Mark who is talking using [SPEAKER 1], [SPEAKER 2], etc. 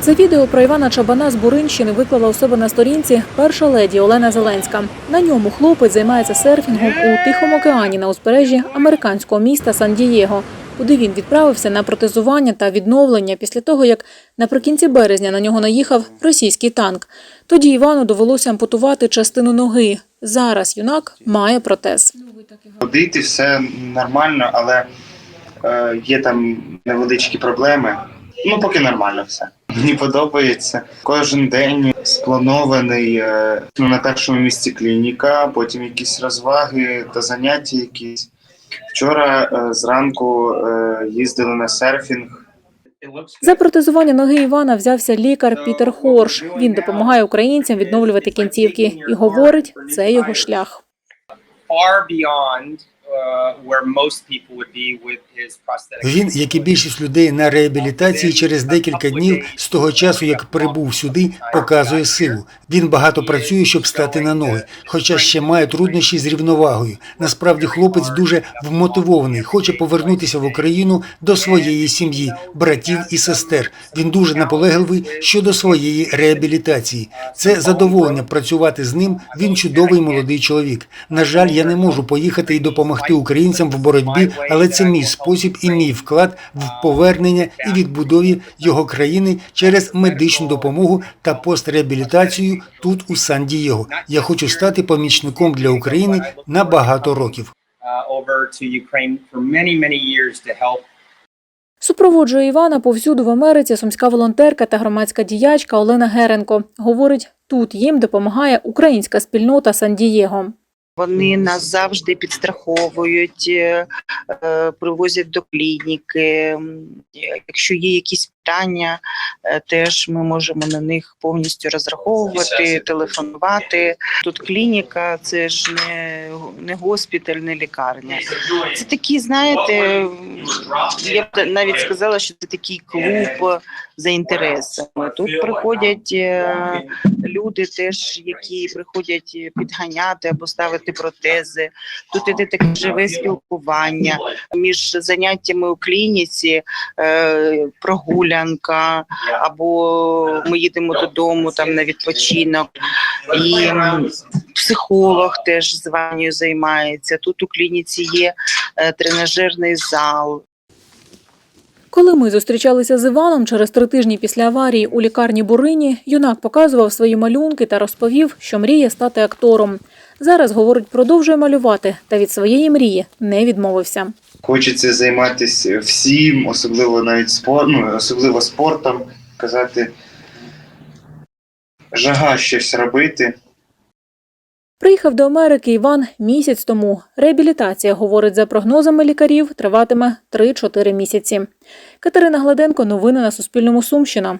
[SPEAKER 1] Це відео про Івана Чабана з Буринщини виклала у себе на сторінці перша леді Олена Зеленська. На ньому хлопець займається серфінгом у Тихому океані на узбережжі американського міста Сан-Дієго, куди він відправився на протезування та відновлення після того, як наприкінці березня на нього наїхав російський танк. Тоді Івану довелося ампутувати частину ноги. Зараз юнак має протез.
[SPEAKER 2] Ходити все нормально, але е, є там невеличкі проблеми. Ну, поки нормально все. Мені подобається. Кожен день спланований е, ну, на першому місці клініка, потім якісь розваги та заняття якісь. Вчора е, зранку е, їздили на серфінг.
[SPEAKER 1] За протезування ноги Івана взявся лікар Пітер Хорш. Він допомагає українцям відновлювати кінцівки і говорить, це його шлях.
[SPEAKER 3] Uh, prosthetic.
[SPEAKER 4] Він, як і більшість людей на реабілітації, через декілька днів з того часу, як прибув сюди, показує силу. Він багато працює, щоб стати на ноги, хоча ще має труднощі з рівновагою. Насправді, хлопець дуже вмотивований, хоче повернутися в Україну до своєї сім'ї, братів і сестер. Він дуже наполегливий щодо своєї реабілітації. Це задоволення працювати з ним. Він чудовий молодий чоловік. На жаль, я не можу поїхати і допомогти українцям в боротьбі, але це мій спосіб і мій вклад в повернення і відбудові його країни через медичну допомогу та постреабілітацію тут у Сан-Дієго. Я хочу стати помічником для України на багато років.
[SPEAKER 3] Uh,
[SPEAKER 1] Супроводжує Івана повсюду в Америці сумська волонтерка та громадська діячка Олена Геренко. Говорить, тут їм допомагає українська спільнота Сан-Дієго.
[SPEAKER 5] Вони нас завжди підстраховують, е, привозять до клініки. Якщо є якісь питання, е, теж ми можемо на них повністю розраховувати, телефонувати. Тут клініка, це ж не, не госпіталь, не лікарня. Це такі, знаєте, я б навіть сказала, що це такий клуб за інтересами. Тут приходять е, люди, теж які приходять підганяти або ставити протези. Тут іде таке живе спілкування між заняттями у клініці, е, прогулянка, або ми їдемо додому там на відпочинок. І психолог теж з вами займається. Тут у клініці є е, тренажерний зал,
[SPEAKER 1] Коли ми зустрічалися з Іваном через три тижні після аварії у лікарні Бурині, юнак показував свої малюнки та розповів, що мріє стати актором. Зараз, говорить, продовжує малювати та від своєї мрії не відмовився.
[SPEAKER 2] Хочеться займатися всім, особливо навіть спор, ну, особливо спортом, казати, жага щось робити.
[SPEAKER 1] Приїхав до Америки Іван місяць тому. Реабілітація, говорить, за прогнозами лікарів, триватиме 3-4 місяці. Катерина Гладенко, новини на Суспільному Сумщина.